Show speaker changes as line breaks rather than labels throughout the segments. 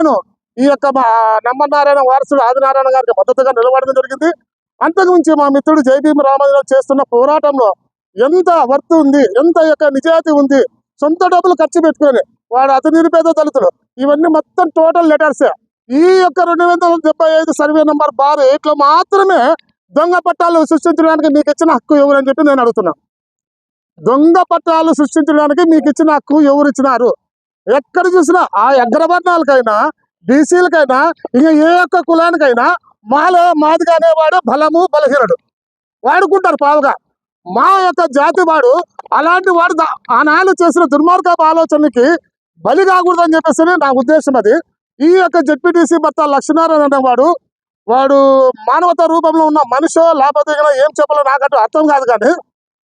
నేను ఈ యొక్క మా నమ్మనారాయణ వారసుడు ఆదినారాయణ గారికి మద్దతుగా నిలబడడం జరిగింది. అంతకు మించి మా మిత్రుడు జైభీమ రామారావు చేస్తున్న పోరాటంలో ఎంత వర్త్ ఉంది ఎంత యొక్క నిజాయితీ ఉంది సొంత డబ్బులు ఖర్చు పెట్టుకొని వాడు అతి నిరుపేద దళితులు. ఇవన్నీ మొత్తం టోటల్ లెటర్స్ ఈ యొక్క రెండు వందల డెబ్బై ఐదు సర్వే నంబర్ బార్ ఎయిట్ మాత్రమే దొంగ పట్టాలు సృష్టించడానికి మీకు ఇచ్చిన హక్కు ఎవరని చెప్పి నేను అడుగుతున్నా. దొంగ పట్టాలు సృష్టించడానికి మీకు ఇచ్చిన హక్కు ఎవరు ఇచ్చినారు? ఎక్కడ చూసినా ఆ అగ్రవర్ణాలకైనా బీసీలకైనా ఇక ఏ ఒక్క కులానికైనా మాలో మాదిగా అనేవాడు బలము బలహీనుడు. వాడుకుంటారు పావుగా. మా యొక్క జాతి వాడు అలాంటి వాడు ఆనాడు చేసిన దుర్మార్గపు ఆలోచనకి బలి కాకూడదని చెప్పేసి నా ఉద్దేశం అది. ఈ యొక్క జడ్పీటీసీ భర్త లక్ష్మీనారాయణ అనేవాడు వాడు మానవత రూపంలో ఉన్న మనిషో లేకపోతే ఏం చెప్పాలో నాకంటూ అర్థం కాదు కానీ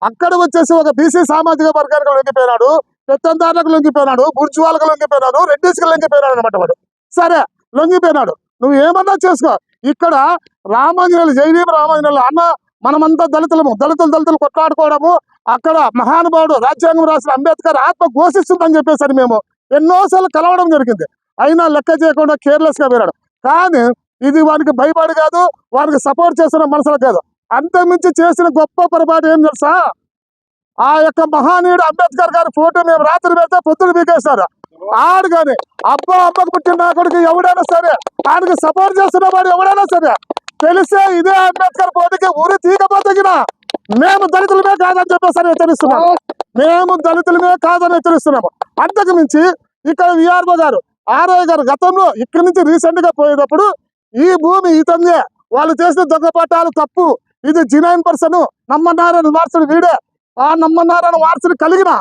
అక్కడ వచ్చేసి ఒక బీసీ సామాజిక వర్గానికి వెళ్ళిపోయినాడు పెత్తందారులకు లొంగిపోయినాడు బుర్జువాలకు లొంగిపోయినాడు రెడ్డిస్కి లొంగిపోయినాడు అనమాట వాడు. సరే లొంగిపోయినాడు. నువ్వు ఏమన్నా చేసుకో. ఇక్కడ రామాంజనేయులు జైనీయం రామాంజనేయులు అన్న మనమంతా దళితులము దళితులు దళితులు కొట్లాడుకోవడము అక్కడ మహానుభావుడు రాజ్యాంగం రాసిన అంబేద్కర్ ఆత్మ ఘోషిస్తుందని చెప్పేసరి మేము ఎన్నోసార్లు కలవడం జరిగింది. అయినా లెక్క చేయకుండా కేర్లెస్గా పోయినాడు. కానీ ఇది వానికి భయపడి కాదు వానికి సపోర్ట్ చేస్తున్న మనసులు కాదు. అంతమించి చేసిన గొప్ప పొరపాటు ఏం తెలుసా? ఆ యొక్క మహానీయుడు అంబేద్కర్ గారి ఫోటో మేము రాత్రి పెడితే పొత్తులు బీకేస్తారు ఆడు కానీ అబ్బా అమ్మకు పుట్టిన నా కొడుకు ఎవడైనా సరే ఆయనకి సపోర్ట్ చేస్తున్న వాడు ఎవడైనా సరే తెలిసే ఇదే అంబేద్కర్ పోటీకి ఊరి తీగపోతగిన మేము దళితులమే కాదని చెప్పేసి హెచ్చరిస్తున్నాము. మేము దళితులమే కాదని హెచ్చరిస్తున్నాము. అంతకు మించి ఇక్కడ విఆర్ఓ గారు ఆర్ఐ గారు గతంలో ఇక్కడి నుంచి రీసెంట్గా పోయేటప్పుడు ఈ భూమి ఇతందే వాళ్ళు చేసిన దొంగ పట్టాలు తప్పు. ఇది జినైన్ పర్సన్ నమ్మనారాయణ వారసుడు వీడే. ఆ నమ్మనారాయణ వారసుని కలిగిన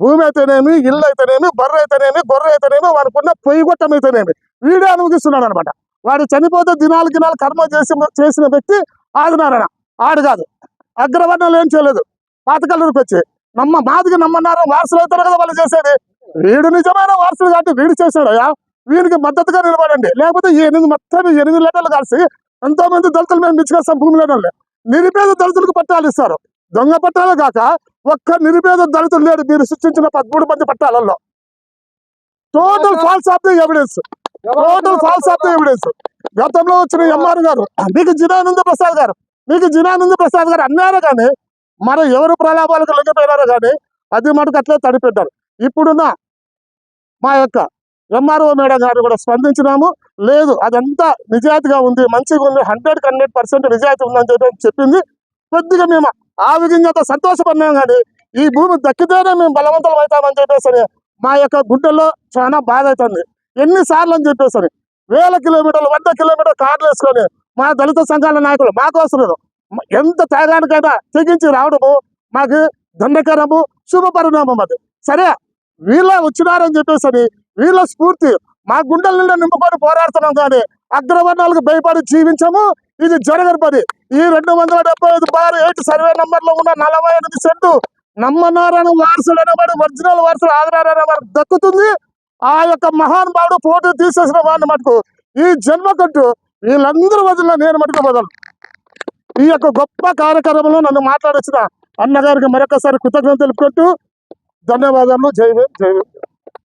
భూమి అయితేనేమి ఇల్లు అయితేనేమి బర్రె అయితేనేమి గొర్రె అయితేనేమి వాడుకున్న పొయ్యి గొట్టం అయితేనేమి. వీడే అనుమతిస్తున్నాడు అనమాట వాడు చనిపోతే దినాలు గినాలు కర్మ చేసి చేసిన వ్యక్తి ఆదినారాయణ. ఆడు కాదు. అగ్రవర్ణాలు ఏం చేయలేదు. పాతకల్లూరికి వచ్చి నమ్మ మాదిగా నమ్మన్నారా వారసులు అవుతారు కదా వాళ్ళు చేసేది? వీడు నిజమైన వారసులు కాబట్టి వీడు చేశాడు అయ్యా. వీనికి మద్దతుగా నిలబడండి. లేకపోతే ఈ ఎనిమిది మొత్తం ఎనిమిది లెటర్లు కలిసి ఎంతో మంది దళితులు మేము మిచ్చుకొస్తాం భూమి లేదండి నిరుపేద దళితులకు పట్టాలు ఇస్తారు. దొంగ పట్టాలు కాక ఒక్క నిరుపేద దళితులు లేడు మీరు సృష్టించిన పదమూడు మంది పట్టాలలో. Total false of the evidence total false of the evidence గతంలో వచ్చిన ఎంఆర్ గారు మీకు జినానంద ప్రసాద్ గారు మీకు జినానంద ప్రసాద్ గారు అన్నారు కానీ మరి ఎవరు ప్రలాభాలకు లొంగిపోయినారో కానీ అది మటుకు అట్లే తడిపెట్టారు. ఇప్పుడున్న మా యొక్క ఎంఆర్ఓ మేడం గారు కూడా స్పందించినాము. లేదు అదంతా నిజాయితీగా ఉంది మంచిగా ఉంది హండ్రెడ్ హండ్రెడ్ పర్సెంట్ నిజాయితీ ఉందని చెప్పి చెప్పింది. కొద్దిగా మేము ఆ విధంగా సంతోషపడినాం కానీ ఈ భూమి దక్కితేనే మేము బలవంతులం అవుతామని చెప్పేసి మా యొక్క గుండెల్లో చాలా బాధ అవుతుంది. ఎన్నిసార్లు అని చెప్పేసి వేల కిలోమీటర్లు వంద కిలోమీటర్ కార్లు వేసుకొని మా దళిత సంఘాల నాయకులు మాకోసం ఎంత త్యాగానికైనా తెగించి రావడము మాకు దండకరము శుభ పరిణామం అది. సరే వీళ్ళ వచ్చినారని చెప్పేసి వీళ్ళ స్ఫూర్తి మా గుండెల నిండా నింపుకొని పోరాడుతున్నాం కానీ అగ్రవర్ణాలకు భయపడి జీవించము ఇది జరగని పని. ఈ రెండు వందల డెబ్బై ఐదు బార్ ఎయిట్ సర్వే నంబర్లో ఉన్న నలభై ఎనిమిది సెంటు నమ్మనారాయణ వారసుడు అనేవాడు ఒరిజినల్ వారసుడు ఆదినారాయణ వారు దక్కుతుంది. ఆ యొక్క మహానుభావుడు ఫోటో తీసేసిన వాడిని మటుకు ఈ జన్మకంటూ వీళ్ళందరూ వదిలిన నేను మటుకు వదలను ఈ యొక్క గొప్ప కార్యక్రమంలో నన్ను మాట్లాడొచ్చిన అన్నగారికి మరొకసారి కృతజ్ఞతలు తెలుపుకుంటూ ధన్యవాదాలు. జై భీమ్, జై భీమ్.